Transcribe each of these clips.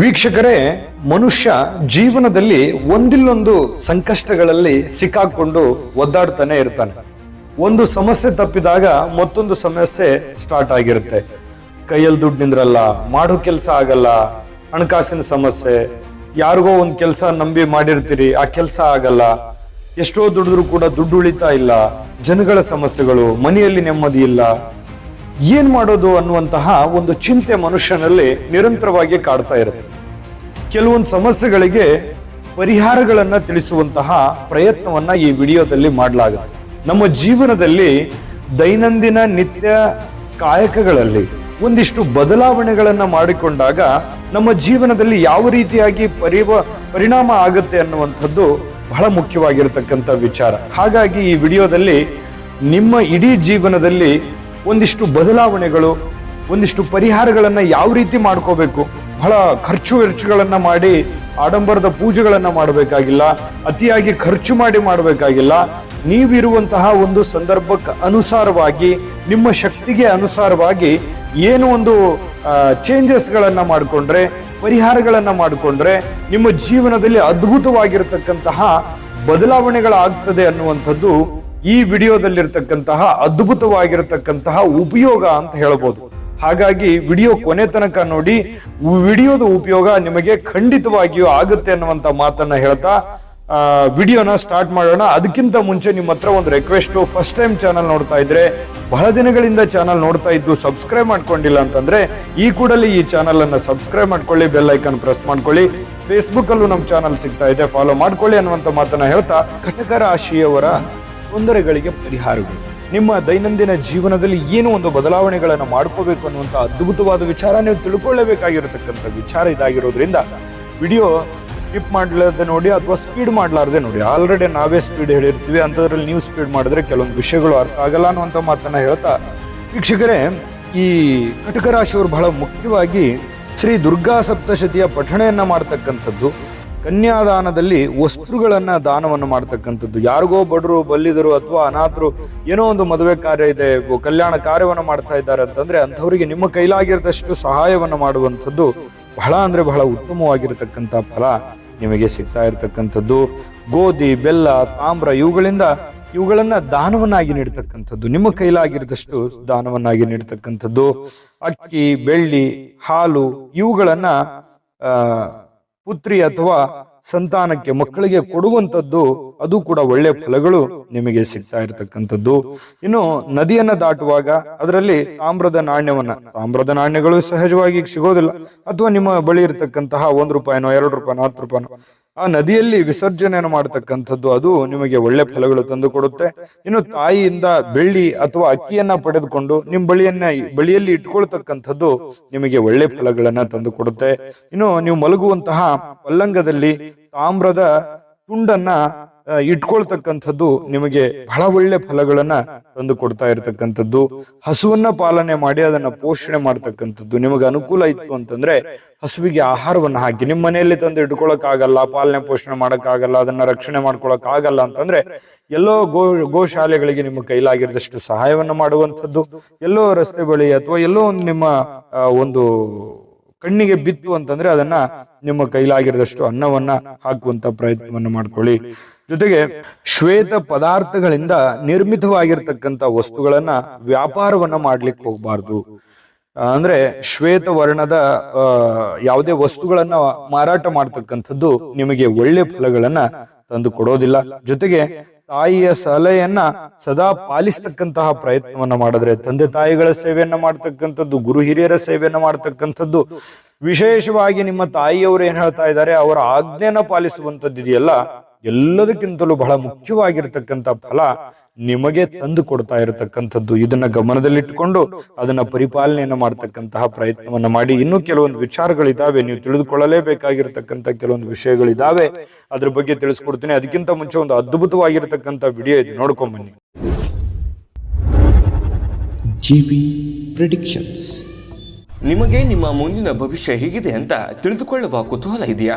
ವೀಕ್ಷಕರೇ, ಮನುಷ್ಯ ಜೀವನದಲ್ಲಿ ಒಂದಿಲ್ಲೊಂದು ಸಂಕಷ್ಟಗಳಲ್ಲಿ ಸಿಕ್ಕಾಕೊಂಡು ಒದ್ದಾಡ್ತಾನೆ ಇರ್ತಾನೆ. ಒಂದು ಸಮಸ್ಯೆ ತಪ್ಪಿದಾಗ ಮತ್ತೊಂದು ಸಮಸ್ಯೆ ಸ್ಟಾರ್ಟ್ ಆಗಿರುತ್ತೆ. ಕೈಯಲ್ಲಿ ದುಡ್ಡು ನಿಂದ್ರಲ್ಲ, ಮಾಡೋ ಕೆಲಸ ಆಗಲ್ಲ, ಹಣಕಾಸಿನ ಸಮಸ್ಯೆ, ಯಾರಿಗೋ ಒಂದು ಕೆಲಸ ನಂಬಿ ಮಾಡಿರ್ತೀರಿ, ಆ ಕೆಲಸ ಆಗಲ್ಲ. ಎಷ್ಟೋ ದುಡಿದ್ರು ಕೂಡ ದುಡ್ಡು ಉಳಿತಾ ಇಲ್ಲ. ಜನಗಳ ಸಮಸ್ಯೆಗಳು, ಮನೆಯಲ್ಲಿ ನೆಮ್ಮದಿ ಇಲ್ಲ. ಏನ್ ಮಾಡೋದು ಅನ್ನುವಂತಹ ಒಂದು ಚಿಂತೆ ಮನುಷ್ಯನಲ್ಲಿ ನಿರಂತರವಾಗಿ ಕಾಡ್ತಾ ಇರುತ್ತೆ. ಕೆಲವೊಂದು ಸಮಸ್ಯೆಗಳಿಗೆ ಪರಿಹಾರಗಳನ್ನು ತಿಳಿಸುವಂತಹ ಪ್ರಯತ್ನವನ್ನ ಈ ವಿಡಿಯೋದಲ್ಲಿ ಮಾಡಲಾಗುತ್ತೆ. ನಮ್ಮ ಜೀವನದಲ್ಲಿ ದೈನಂದಿನ ನಿತ್ಯ ಕಾಯಕಗಳಲ್ಲಿ ಒಂದಿಷ್ಟು ಬದಲಾವಣೆಗಳನ್ನು ಮಾಡಿಕೊಂಡಾಗ ನಮ್ಮ ಜೀವನದಲ್ಲಿ ಯಾವ ರೀತಿಯಾಗಿ ಪರಿವ, ಪರಿಣಾಮ ಆಗುತ್ತೆ ಅನ್ನುವಂಥದ್ದು ಬಹಳ ಮುಖ್ಯವಾಗಿರತಕ್ಕಂಥ ವಿಚಾರ. ಹಾಗಾಗಿ ಈ ವಿಡಿಯೋದಲ್ಲಿ ನಿಮ್ಮ ಇಡೀ ಜೀವನದಲ್ಲಿ ಒಂದಿಷ್ಟು ಬದಲಾವಣೆಗಳು, ಒಂದಿಷ್ಟು ಪರಿಹಾರಗಳನ್ನು ಯಾವ ರೀತಿ ಮಾಡ್ಕೋಬೇಕು? ಬಹಳ ಖರ್ಚು ವೆಚ್ಚುಗಳನ್ನು ಮಾಡಿ, ಆಡಂಬರದ ಪೂಜೆಗಳನ್ನು ಮಾಡಬೇಕಾಗಿಲ್ಲ, ಅತಿಯಾಗಿ ಖರ್ಚು ಮಾಡಿ ಮಾಡಬೇಕಾಗಿಲ್ಲ. ನೀವಿರುವಂತಹ ಒಂದು ಸಂದರ್ಭಕ್ಕೆ ಅನುಸಾರವಾಗಿ, ನಿಮ್ಮ ಶಕ್ತಿಗೆ ಅನುಸಾರವಾಗಿ ಏನು ಒಂದು ಚೇಂಜಸ್ಗಳನ್ನು ಮಾಡಿಕೊಂಡ್ರೆ, ಪರಿಹಾರಗಳನ್ನು ಮಾಡಿಕೊಂಡ್ರೆ, ನಿಮ್ಮ ಜೀವನದಲ್ಲಿ ಅದ್ಭುತವಾಗಿರತಕ್ಕಂತಹ ಬದಲಾವಣೆಗಳಾಗ್ತದೆ ಅನ್ನುವಂಥದ್ದು ಈ ವಿಡಿಯೋದಲ್ಲಿರ್ತಕ್ಕಂತಹ ಅದ್ಭುತವಾಗಿರತಕ್ಕಂತಹ ಉಪಯೋಗ ಅಂತ ಹೇಳ್ಬೋದು. ಹಾಗಾಗಿ ವಿಡಿಯೋ ಕೊನೆ ತನಕ ನೋಡಿ ವಿಡಿಯೋದ ಉಪಯೋಗ ನಿಮಗೆ ಖಂಡಿತವಾಗಿಯೂ ಆಗುತ್ತೆ ಅನ್ನುವಂತ ಮಾತನ್ನ ಹೇಳ್ತಾ ವಿಡಿಯೋನ ಸ್ಟಾರ್ಟ್ ಮಾಡೋಣ. ಅದಕ್ಕಿಂತ ಮುಂಚೆ ನಿಮ್ಮ ಹತ್ರ ಒಂದು ರಿಕ್ವೆಸ್ಟ್ ಫಸ್ಟ್ ಟೈಮ್ ಚಾನಲ್ ನೋಡ್ತಾ ಇದ್ರೆ, ಬಹಳ ದಿನಗಳಿಂದ ಚಾನಲ್ ನೋಡ್ತಾ ಇದ್ದು ಸಬ್ಸ್ಕ್ರೈಬ್ ಮಾಡ್ಕೊಂಡಿಲ್ಲ ಅಂತಂದ್ರೆ, ಈ ಕೂಡಲೇ ಈ ಚಾನಲ್ ಅನ್ನ ಸಬ್ಸ್ಕ್ರೈಬ್ ಮಾಡ್ಕೊಳ್ಳಿ ಬೆಲ್ ಐಕನ್ ಪ್ರೆಸ್ ಮಾಡ್ಕೊಳ್ಳಿ. ಫೇಸ್ಬುಕ್ ಅಲ್ಲೂ ನಮ್ಮ ಚಾನಲ್ ಸಿಗ್ತಾ ಇದೆ ಫಾಲೋ ಮಾಡ್ಕೊಳ್ಳಿ ಅನ್ನುವಂತ ಮಾತನ್ನ ಹೇಳ್ತಾ, ಕಟಕ ರಾಶಿಯವರ ತೊಂದರೆಗಳಿಗೆ ಪರಿಹಾರಗಳು. ನಿಮ್ಮ ದೈನಂದಿನ ಜೀವನದಲ್ಲಿ ಏನು ಒಂದು ಬದಲಾವಣೆಗಳನ್ನು ಮಾಡ್ಕೋಬೇಕು ಅನ್ನುವಂಥ ಅದ್ಭುತವಾದ ವಿಚಾರ ನೀವು ತಿಳ್ಕೊಳ್ಳಬೇಕಾಗಿರತಕ್ಕಂಥ ವಿಚಾರ ಇದಾಗಿರೋದ್ರಿಂದ ವಿಡಿಯೋ ಸ್ಕಿಪ್ ಮಾಡಲಾರ್ದೆ ನೋಡಿ ಅಥವಾ ಸ್ಪೀಡ್ ಮಾಡಲಾರ್ದೆ ನೋಡಿ. ಆಲ್ರೆಡಿ ನಾವೇ ಸ್ಪೀಡ್ ಹೇಳಿರ್ತೀವಿ. ಅಂಥದ್ರಲ್ಲಿ ನೀವು ಸ್ಪೀಡ್ ಮಾಡಿದ್ರೆ ಕೆಲವೊಂದು ವಿಷಯಗಳು ಅರ್ಥ ಆಗಲ್ಲ ಅನ್ನುವಂಥ ಮಾತನ್ನು ಹೇಳ್ತಾ ವೀಕ್ಷಕರೇ, ಈ ಕಟಕ ರಾಶಿಯವರು ಬಹಳ ಮುಖ್ಯವಾಗಿ ಶ್ರೀ ದುರ್ಗಾ ಸಪ್ತಶತಿಯ ಪಠಣೆಯನ್ನು ಮಾಡ್ತಕ್ಕಂಥದ್ದು. ಕನ್ಯಾದಾನದಲ್ಲಿ ವಸ್ತುಗಳನ್ನ ದಾನವನ್ನು ಮಾಡ್ತಕ್ಕಂಥದ್ದು. ಯಾರಿಗೋ ಬಡರು, ಬಲ್ಲಿದರು ಅಥವಾ ಅನಾಥರು ಏನೋ ಒಂದು ಮದುವೆ ಕಾರ್ಯ ಇದೆ, ಕಲ್ಯಾಣ ಕಾರ್ಯವನ್ನು ಮಾಡ್ತಾ ಇದ್ದಾರೆ ಅಂತಂದ್ರೆ ಅಂಥವರಿಗೆ ನಿಮ್ಮ ಕೈಲಾಗಿರದಷ್ಟು ಸಹಾಯವನ್ನು ಮಾಡುವಂಥದ್ದು ಬಹಳ ಅಂದ್ರೆ ಬಹಳ ಉತ್ತಮವಾಗಿರತಕ್ಕಂಥ ಫಲ ನಿಮಗೆ ಸಿಗ್ತಾ ಇರತಕ್ಕಂಥದ್ದು. ಗೋಧಿ, ಬೆಲ್ಲ, ತಾಮ್ರ ಇವುಗಳಿಂದ ಇವುಗಳನ್ನ ದಾನವನ್ನಾಗಿ ನೀಡ್ತಕ್ಕಂಥದ್ದು. ನಿಮ್ಮ ಕೈಲಾಗಿರದಷ್ಟು ದಾನವನ್ನಾಗಿ ನೀಡ್ತಕ್ಕಂಥದ್ದು. ಅಕ್ಕಿ, ಬೆಳ್ಳಿ, ಹಾಲು ಇವುಗಳನ್ನ ಪುತ್ರಿ ಅಥವಾ ಸಂತಾನಕ್ಕೆ ಮಕ್ಕಳಿಗೆ ಕೊಡುವಂತದ್ದು ಅದು ಕೂಡ ಒಳ್ಳೆ ಫಲಗಳು ನಿಮಗೆ ಸಿಗ್ತಾ ಇರತಕ್ಕಂಥದ್ದು. ಇನ್ನು ನದಿಯನ್ನ ದಾಟುವಾಗ ಅದರಲ್ಲಿ ತಾಮ್ರದ ನಾಣ್ಯವನ್ನ, ತಾಮ್ರದ ನಾಣ್ಯಗಳು ಸಹಜವಾಗಿ ಸಿಗೋದಿಲ್ಲ. ಅಥವಾ ನಿಮ್ಮ ಬಳಿ ಇರತಕ್ಕಂತಹ ಒಂದ್ ರೂಪಾಯಿನೋ, ಎರಡು ರೂಪಾಯಿನೋ, ಹತ್ತು ರೂಪಾಯಿನೋ ಆ ನದಿಯಲ್ಲಿ ವಿಸರ್ಜನೆಯನ್ನು ಮಾಡತಕ್ಕಂಥದ್ದು ಅದು ನಿಮಗೆ ಒಳ್ಳೆ ಫಲಗಳು ತಂದು ಕೊಡುತ್ತೆ. ಇನ್ನು ತಾಯಿಯಿಂದ ಬೆಳ್ಳಿ ಅಥವಾ ಅಕ್ಕಿಯನ್ನ ಪಡೆದುಕೊಂಡು ನಿಮ್ಮ ಬಳಿಯನ್ನ ಬಳಿಯಲ್ಲಿ ಇಟ್ಕೊಳ್ತಕ್ಕಂಥದ್ದು ನಿಮಗೆ ಒಳ್ಳೆ ಫಲಗಳನ್ನ ತಂದು ಕೊಡುತ್ತೆ. ಇನ್ನು ನೀವು ಮಲಗುವಂತಹ ಪಲ್ಲಂಗದಲ್ಲಿ ತಾಮ್ರದ ತುಂಡನ್ನ ಇಟ್ಕೊಳ್ತಕ್ಕಂಥದ್ದು ನಿಮಗೆ ಬಹಳ ಒಳ್ಳೆ ಫಲಗಳನ್ನ ತಂದು ಕೊಡ್ತಾ ಇರತಕ್ಕಂಥದ್ದು. ಹಸುವನ್ನ ಪಾಲನೆ ಮಾಡಿ ಅದನ್ನ ಪೋಷಣೆ ಮಾಡ್ತಕ್ಕಂಥದ್ದು ನಿಮಗೆ ಅನುಕೂಲ ಇತ್ತು ಅಂತಂದ್ರೆ ಹಸುವಿಗೆ ಆಹಾರವನ್ನ ಹಾಕಿ. ನಿಮ್ಮ ಮನೆಯಲ್ಲಿ ತಂದು ಇಟ್ಕೊಳಕ್ ಆಗಲ್ಲ ಪಾಲನೆ ಪೋಷಣೆ ಮಾಡಕ್ ಆಗಲ್ಲ ಅದನ್ನ ರಕ್ಷಣೆ ಮಾಡ್ಕೊಳಕ್ ಆಗಲ್ಲ ಅಂತಂದ್ರೆ ಎಲ್ಲೋ ಗೋ, ಗೋಶಾಲೆಗಳಿಗೆ ನಿಮ್ಮ ಕೈಲಾಗಿರದಷ್ಟು ಸಹಾಯವನ್ನ ಮಾಡುವಂಥದ್ದು, ಎಲ್ಲೋ ರಸ್ತೆ ಬಳಿ ಅಥವಾ ಎಲ್ಲೋ ಒಂದು ನಿಮ್ಮ ಒಂದು ಕಣ್ಣಿಗೆ ಬಿತ್ತು ಅಂತಂದ್ರೆ ಅದನ್ನ ನಿಮ್ಮ ಕೈಲಾಗಿರದಷ್ಟು ಅನ್ನವನ್ನ ಹಾಕುವಂತ ಪ್ರಯತ್ನವನ್ನ ಮಾಡ್ಕೊಳ್ಳಿ. ಜೊತೆಗೆ ಶ್ವೇತ ಪದಾರ್ಥಗಳಿಂದ ನಿರ್ಮಿತವಾಗಿರ್ತಕ್ಕಂಥ ವಸ್ತುಗಳನ್ನ ವ್ಯಾಪಾರವನ್ನ ಮಾಡ್ಲಿಕ್ಕೆ ಹೋಗಬಾರ್ದು. ಅಂದ್ರೆ ಶ್ವೇತ ವರ್ಣದ ಯಾವುದೇ ವಸ್ತುಗಳನ್ನ ಮಾರಾಟ ಮಾಡ್ತಕ್ಕಂಥದ್ದು ನಿಮಗೆ ಒಳ್ಳೆ ಫಲಗಳನ್ನ ತಂದು ಕೊಡೋದಿಲ್ಲ. ಜೊತೆಗೆ ತಾಯಿಯ ಸಲಹೆಯನ್ನ ಸದಾ ಪಾಲಿಸ್ತಕ್ಕಂತಹ ಪ್ರಯತ್ನವನ್ನ ಮಾಡಿದ್ರೆ, ತಂದೆ ತಾಯಿಗಳ ಸೇವೆಯನ್ನ ಮಾಡ್ತಕ್ಕಂಥದ್ದು, ಗುರು ಹಿರಿಯರ ಸೇವೆಯನ್ನ ಮಾಡ್ತಕ್ಕಂಥದ್ದು, ವಿಶೇಷವಾಗಿ ನಿಮ್ಮ ತಾಯಿಯವರು ಏನ್ ಹೇಳ್ತಾ ಇದ್ದಾರೆ, ಅವರ ಆಜ್ಞೆಯನ್ನ ಪಾಲಿಸುವಂತದ್ದು ಇದೆಯಲ್ಲ ಎಲ್ಲದಕ್ಕಿಂತಲೂ ಬಹಳ ಮುಖ್ಯವಾಗಿರ್ತಕ್ಕಂಥ ಫಲ ನಿಮಗೆ ತಂದು ಕೊಡ್ತಾ ಇರತಕ್ಕಂಥದ್ದು. ಇದನ್ನ ಗಮನದಲ್ಲಿಟ್ಟುಕೊಂಡು ಅದನ್ನ ಪರಿಪಾಲನೆಯನ್ನು ಮಾಡ್ತಕ್ಕಂತಹ ಪ್ರಯತ್ನವನ್ನ ಮಾಡಿ. ಇನ್ನೂ ಕೆಲವೊಂದು ವಿಚಾರಗಳಿದಾವೆ. ನೀವು ತಿಳಿದುಕೊಳ್ಳಲೇಬೇಕಾಗಿರ್ತಕ್ಕಂಥ ಕೆಲವೊಂದು ವಿಷಯಗಳಿದಾವೆ. ಅದ್ರ ಬಗ್ಗೆ ತಿಳಿಸ್ಕೊಡ್ತೀನಿ. ಅದಕ್ಕಿಂತ ಮುಂಚೆ ಒಂದು ಅದ್ಭುತವಾಗಿರ್ತಕ್ಕಂಥ ವಿಡಿಯೋ ಇದು. ನೋಡ್ಕೊಂಡ್ ಬನ್ನಿ. ನಿಮಗೆ ನಿಮ್ಮ ಮುಂದಿನ ಭವಿಷ್ಯ ಹೇಗಿದೆ ಅಂತ ತಿಳಿದುಕೊಳ್ಳುವ ಕುತೂಹಲ ಇದೆಯಾ?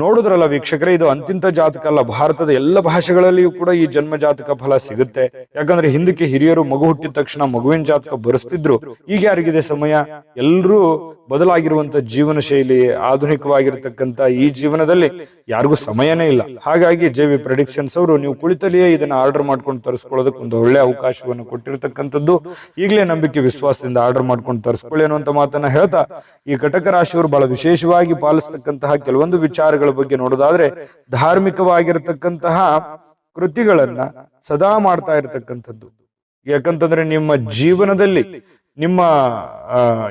ನೋಡುದ್ರಲ್ಲ ವೀಕ್ಷಕರೇ, ಇದು ಅಂತಿಂತ ಜಾತಕ ಅಲ್ಲ. ಭಾರತದ ಎಲ್ಲ ಭಾಷೆಗಳಲ್ಲಿಯೂ ಕೂಡ ಈ ಜನ್ಮ ಜಾತಕ ಫಲ ಸಿಗುತ್ತೆ. ಯಾಕಂದ್ರೆ ಹಿಂದಕ್ಕೆ ಹಿರಿಯರು ಮಗು ಹುಟ್ಟಿದ ತಕ್ಷಣ ಮಗುವಿನ ಜಾತಕ ಬರೆಸ್ತಿದ್ರು. ಈಗ ಯಾರಿಗಿದೆ ಸಮಯ? ಎಲ್ಲರೂ ಬದಲಾಗಿರುವಂತ ಜೀವನ ಶೈಲಿ ಆಧುನಿಕವಾಗಿರ್ತಕ್ಕಂತ ಈ ಜೀವನದಲ್ಲಿ ಯಾರಿಗೂ ಸಮಯನೇ ಇಲ್ಲ. ಹಾಗಾಗಿ ಜೆ ವಿ ಪ್ರೊಡಿಕ್ಷನ್ಸ್ ಅವರು, ನೀವು ಕುಳಿತಲ್ಲಿಯೇ ಇದನ್ನ ಆರ್ಡರ್ ಮಾಡ್ಕೊಂಡು ತರಿಸ್ಕೊಳ್ಳೋದಕ್ಕೆ ಒಂದು ಒಳ್ಳೆ ಅವಕಾಶವನ್ನು ಕೊಟ್ಟಿರ್ತಕ್ಕಂಥದ್ದು. ಈಗಲೇ ನಂಬಿಕೆ, ವಿಶ್ವಾಸದಿಂದ ಆರ್ಡರ್ ಮಾಡ್ಕೊಂಡು ತರಿಸ್ಕೊಳ್ಳಿ ಅನ್ನುವಂತ ಮಾತನ್ನ ಹೇಳ್ತಾ, ಈ ಕಟಕ ರಾಶಿಯವರು ಬಹಳ ವಿಶೇಷವಾಗಿ ಪಾಲಿಸ್ತಕ್ಕಂತಹ ಕೆಲವೊಂದು ವಿಚಾರಗಳ ಬಗ್ಗೆ ನೋಡೋದಾದ್ರೆ ಧಾರ್ಮಿಕವಾಗಿರತಕ್ಕಂತಹ ಕೃತಿಗಳನ್ನ ಸದಾ ಮಾಡ್ತಾ ಇರತಕ್ಕಂಥದ್ದು. ಯಾಕಂತಂದ್ರೆ ನಿಮ್ಮ ಜೀವನದಲ್ಲಿ ನಿಮ್ಮ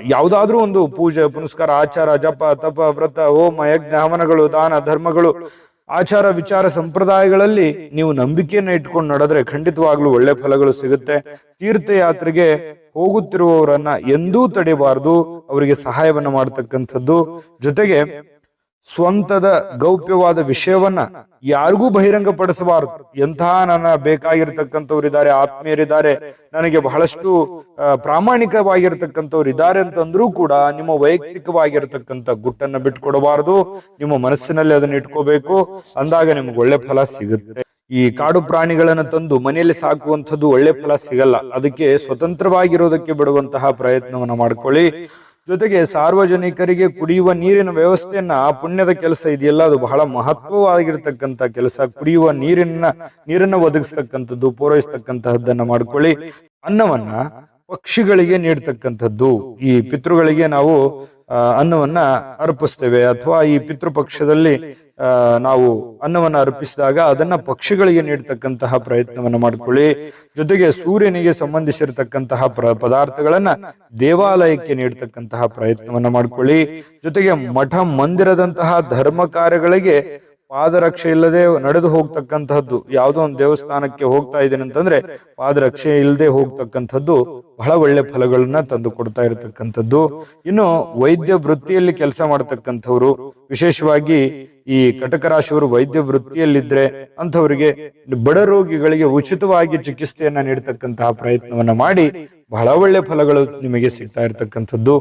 ಯಾವುದಾದ್ರೂ ಒಂದು ಪೂಜೆ, ಪುನಸ್ಕಾರ, ಆಚಾರ, ಜಪ, ತಪ, ವ್ರತ, ಹೋಮ, ಯಜ್ಞ, ಹವನಗಳು, ದಾನ, ಧರ್ಮಗಳು, ಆಚಾರ, ವಿಚಾರ ಸಂಪ್ರದಾಯಗಳಲ್ಲಿ ನೀವು ನಂಬಿಕೆಯನ್ನ ಇಟ್ಕೊಂಡು ನಡೆದ್ರೆ ಖಂಡಿತವಾಗ್ಲೂ ಒಳ್ಳೆ ಫಲಗಳು ಸಿಗುತ್ತೆ. ತೀರ್ಥಯಾತ್ರೆಗೆ ಹೋಗುತ್ತಿರುವವರನ್ನ ಎಂದೂ ತಡೆಯಬಾರದು ಅವರಿಗೆ ಸಹಾಯವನ್ನ ಮಾಡತಕ್ಕಂಥದ್ದು. ಜೊತೆಗೆ ಸ್ವಂತದ ಗೌಪ್ಯವಾದ ವಿಷಯವನ್ನ ಯಾರಿಗೂ ಬಹಿರಂಗಪಡಿಸಬಾರದು. ಎಂತಹ ನನ್ನ ಬೇಕಾಗಿರ್ತಕ್ಕಂಥವ್ರು ಇದ್ದಾರೆ ಆತ್ಮೀಯರಿದ್ದಾರೆ ನನಗೆ ಬಹಳಷ್ಟು ಪ್ರಾಮಾಣಿಕವಾಗಿರ್ತಕ್ಕಂಥವ್ರು ಇದ್ದಾರೆ ಅಂತಂದ್ರೂ ಕೂಡ ನಿಮ್ಮ ವೈಯಕ್ತಿಕವಾಗಿರ್ತಕ್ಕಂಥ ಗುಟ್ಟನ್ನ ಬಿಟ್ಕೊಡಬಾರದು. ನಿಮ್ಮ ಮನಸ್ಸಿನಲ್ಲಿ ಅದನ್ನ ಇಟ್ಕೋಬೇಕು. ಅಂದಾಗ ನಿಮ್ಗೆ ಒಳ್ಳೆ ಫಲ ಸಿಗುತ್ತೆ. ಈ ಕಾಡು ಪ್ರಾಣಿಗಳನ್ನ ತಂದು ಮನೆಯಲ್ಲಿ ಸಾಕುವಂಥದ್ದು ಒಳ್ಳೆ ಫಲ ಸಿಗಲ್ಲ. ಅದಕ್ಕೆ ಸ್ವತಂತ್ರವಾಗಿರೋದಕ್ಕೆ ಬಿಡುವಂತಹ ಪ್ರಯತ್ನವನ್ನ ಮಾಡ್ಕೊಳ್ಳಿ. ಜೊತೆಗೆ ಸಾರ್ವಜನಿಕರಿಗೆ ಕುಡಿಯುವ ನೀರಿನ ವ್ಯವಸ್ಥೆಯನ್ನ ಪುಣ್ಯದ ಕೆಲಸ ಇದೆಯಲ್ಲ, ಅದು ಬಹಳ ಮಹತ್ವವಾಗಿರ್ತಕ್ಕಂಥ ಕೆಲಸ. ಕುಡಿಯುವ ನೀರಿನ, ನೀರನ್ನ ಒದಗಿಸ್ತಕ್ಕಂಥದ್ದು, ಪೂರೈಸತಕ್ಕಂತಹದ್ದನ್ನ ಮಾಡ್ಕೊಳ್ಳಿ. ಅನ್ನವನ್ನ ಪಕ್ಷಿಗಳಿಗೆ ನೀಡ್ತಕ್ಕಂಥದ್ದು. ಈ ಪಿತೃಗಳಿಗೆ ನಾವು ಅನ್ನವನ್ನ ಅರ್ಪಿಸ್ತೇವೆ. ಅಥವಾ ಈ ಪಿತೃಪಕ್ಷದಲ್ಲಿ ನಾವು ಅನ್ನವನ್ನು ಅರ್ಪಿಸಿದಾಗ ಅದನ್ನ ಪಕ್ಷಿಗಳಿಗೆ ನೀಡತಕ್ಕಂತಹ ಪ್ರಯತ್ನವನ್ನು ಮಾಡಿಕೊಳ್ಳಿ. ಜೊತೆಗೆ ಸೂರ್ಯನಿಗೆ ಸಂಬಂಧಿಸಿರತಕ್ಕಂತಹ ಪ್ರ, ಪದಾರ್ಥಗಳನ್ನ ದೇವಾಲಯಕ್ಕೆ ನೀಡತಕ್ಕಂತಹ ಪ್ರಯತ್ನವನ್ನು ಮಾಡಿಕೊಳ್ಳಿ. ಜೊತೆಗೆ ಮಠ ಮಂದಿರದಂತಹ ಧರ್ಮ ಕಾರ್ಯಗಳಿಗೆ ಪಾದರಕ್ಷೆ ಇಲ್ಲದೆ ನಡೆದು ಹೋಗ್ತಕ್ಕಂತಹದ್ದು, ಯಾವುದೋ ಒಂದು ದೇವಸ್ಥಾನಕ್ಕೆ ಹೋಗ್ತಾ ಇದ್ದೇನೆ ಅಂತಂದ್ರೆ ಪಾದರಕ್ಷೆ ಇಲ್ಲದೆ ಹೋಗ್ತಕ್ಕಂಥದ್ದು ಬಹಳ ಒಳ್ಳೆ ಫಲಗಳನ್ನ ತಂದು ಕೊಡ್ತಾ ಇರತಕ್ಕಂಥದ್ದು. ಇನ್ನು ವೈದ್ಯ ವೃತ್ತಿಯಲ್ಲಿ ಕೆಲಸ ಮಾಡತಕ್ಕಂಥವ್ರು, ವಿಶೇಷವಾಗಿ ಈ ಕಟಕ ರಾಶಿಯವರು ವೈದ್ಯ ವೃತ್ತಿಯಲ್ಲಿದ್ರೆ ಅಂಥವರಿಗೆ ಬಡ ರೋಗಿಗಳಿಗೆ ಉಚಿತವಾಗಿ ಚಿಕಿತ್ಸೆಯನ್ನ ನೀಡತಕ್ಕಂತಹ ಪ್ರಯತ್ನವನ್ನ ಮಾಡಿ ಬಹಳ ಒಳ್ಳೆ ಫಲಗಳು ನಿಮಗೆ ಸಿಗ್ತಾ ಇರತಕ್ಕಂಥದ್ದು.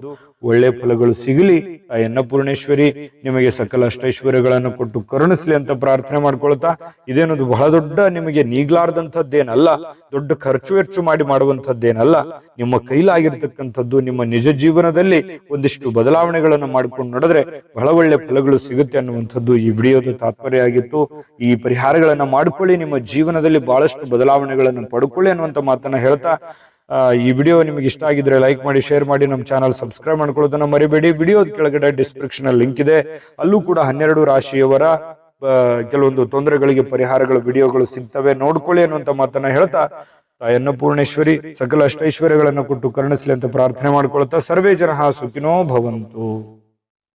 ಒಳ್ಳೆ ಫಲಗಳು ಸಿಗಲಿ, ಆ ಅನ್ನಪೂರ್ಣೇಶ್ವರಿ ನಿಮಗೆ ಸಕಲ ಅಷ್ಟೈಶ್ವರ್ಯಗಳನ್ನು ಕೊಟ್ಟು ಕರುಣಿಸ್ಲಿ ಅಂತ ಪ್ರಾರ್ಥನೆ ಮಾಡ್ಕೊಳ್ತಾ, ಇದೇನದು ಬಹಳ ದೊಡ್ಡ ನಿಮಗೆ ನೀಗ್ಲಾರ್ದಂಥದ್ದೇನಲ್ಲ, ದೊಡ್ಡ ಖರ್ಚು ವೆಚ್ಚು ಮಾಡಿ ಮಾಡುವಂಥದ್ದೇನಲ್ಲ ನಿಮ್ಮ ಕೈಲಾಗಿರ್ತಕ್ಕಂಥದ್ದು ನಿಮ್ಮ ನಿಜ ಜೀವನದಲ್ಲಿ ಒಂದಿಷ್ಟು ಬದಲಾವಣೆಗಳನ್ನು ಮಾಡಿಕೊಂಡು ನಡೆದ್ರೆ ಬಹಳ ಒಳ್ಳೆ ಫಲಗಳು ಸಿಗುತ್ತೆ ಅನ್ನುವಂಥದ್ದು ಈ ವಿಡಿಯೋದ ತಾತ್ಪರ್ಯ ಆಗಿತ್ತು. ಈ ಪರಿಹಾರಗಳನ್ನ ಮಾಡ್ಕೊಳ್ಳಿ, ನಿಮ್ಮ ಜೀವನದಲ್ಲಿ ಬಹಳಷ್ಟು ಬದಲಾವಣೆಗಳನ್ನು ಪಡ್ಕೊಳ್ಳಿ ಅನ್ನುವಂಥ ಮಾತನ್ನ ಹೇಳ್ತಾ ಈ ವಿಡಿಯೋ ನಿಮಗೆ ಇಷ್ಟ ಆಗಿದ್ರೆ ಲೈಕ್ ಮಾಡಿ, ಶೇರ್ ಮಾಡಿ, ನಮ್ಮ ಚಾನಲ್ ಸಬ್ಸ್ಕ್ರೈಬ್ ಮಾಡ್ಕೊಳ್ಳೋದನ್ನ ಮರಿಬೇಡಿ. ವಿಡಿಯೋದ ಕೆಳಗಡೆ ಡಿಸ್ಕ್ರಿಪ್ಷನ್ ಲಿಂಕ್ ಇದೆ. ಅಲ್ಲೂ ಕೂಡ ಹನ್ನೆರಡು ರಾಶಿಯವರ ಕೆಲವೊಂದು ತೊಂದರೆಗಳಿಗೆ ಪರಿಹಾರಗಳ, ವಿಡಿಯೋಗಳು ಸಿಗ್ತವೆ. ನೋಡ್ಕೊಳ್ಳಿ ಅನ್ನುವಂತ ಮಾತನ್ನ ಹೇಳ್ತಾ ತಾಯಿ ಅನ್ನಪೂರ್ಣೇಶ್ವರಿ ಸಕಲ ಅಷ್ಟೈಶ್ವರ್ಯಗಳನ್ನು ಕೊಟ್ಟು ಕರುಣಿಸಲಿ ಅಂತ ಪ್ರಾರ್ಥನೆ ಮಾಡಿಕೊಳ್ಳುತ್ತಾ ಸರ್ವೇ ಜನ ಸುಖಿನೋ ಭವಂತು.